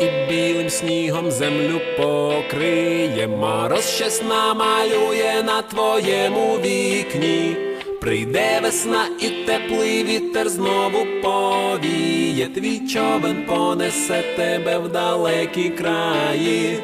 і білим снігом землю покриє, мороз щось малює на твоєму вікні. Прийде весна і теплий вітер знову повіє, твій човен понесе тебе в далекі краї.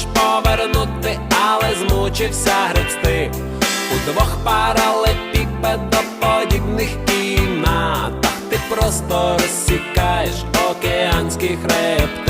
Можеш повернути, але змучився гребсти. У двох паралепіпедоподібних кімнатах ти просто розсікаєш океанські хребти.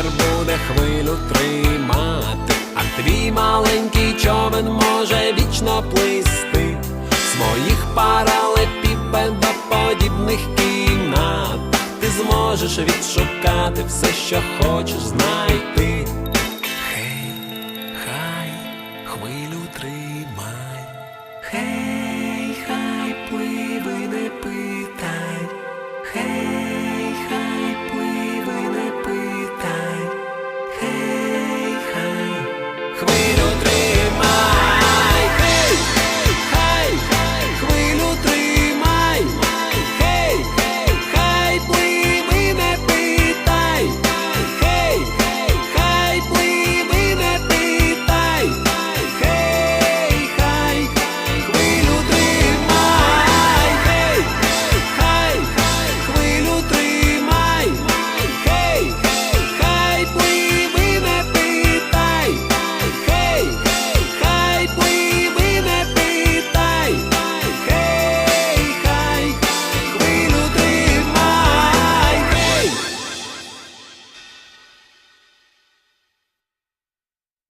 Вітер буде хвилю тримати, а твій маленький човен може вічно плисти своїх паралепіпедоподібних кімнат. Ти зможеш відшукати все, що хочеш знайти.